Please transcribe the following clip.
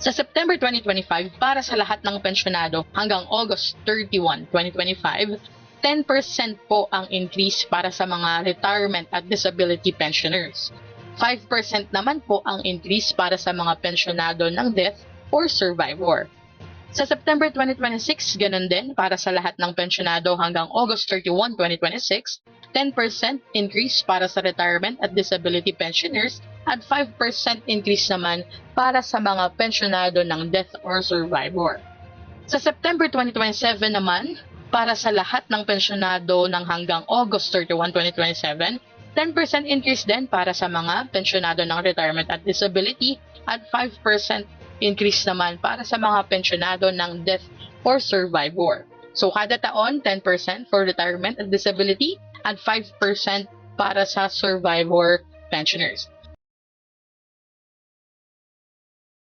Sa September 2025, para sa lahat ng pensyonado hanggang August 31, 2025, 10% po ang increase para sa mga retirement at disability pensioners. 5% naman po ang increase para sa mga pensyonado ng death or survivor. Sa September 2026, ganun din para sa lahat ng pensyonado hanggang August 31, 2026, 10% increase para sa retirement at disability pensioners at 5% increase naman para sa mga pensyonado ng death or survivor. Sa September 2027 naman, para sa lahat ng pensyonado ng hanggang August 31, 2027, 10% increase din para sa mga pensyonado ng retirement at disability at 5% increase naman para sa mga pensyonado ng death or survivor. So kada taon, 10% for retirement at disability at 5% para sa survivor pensioners.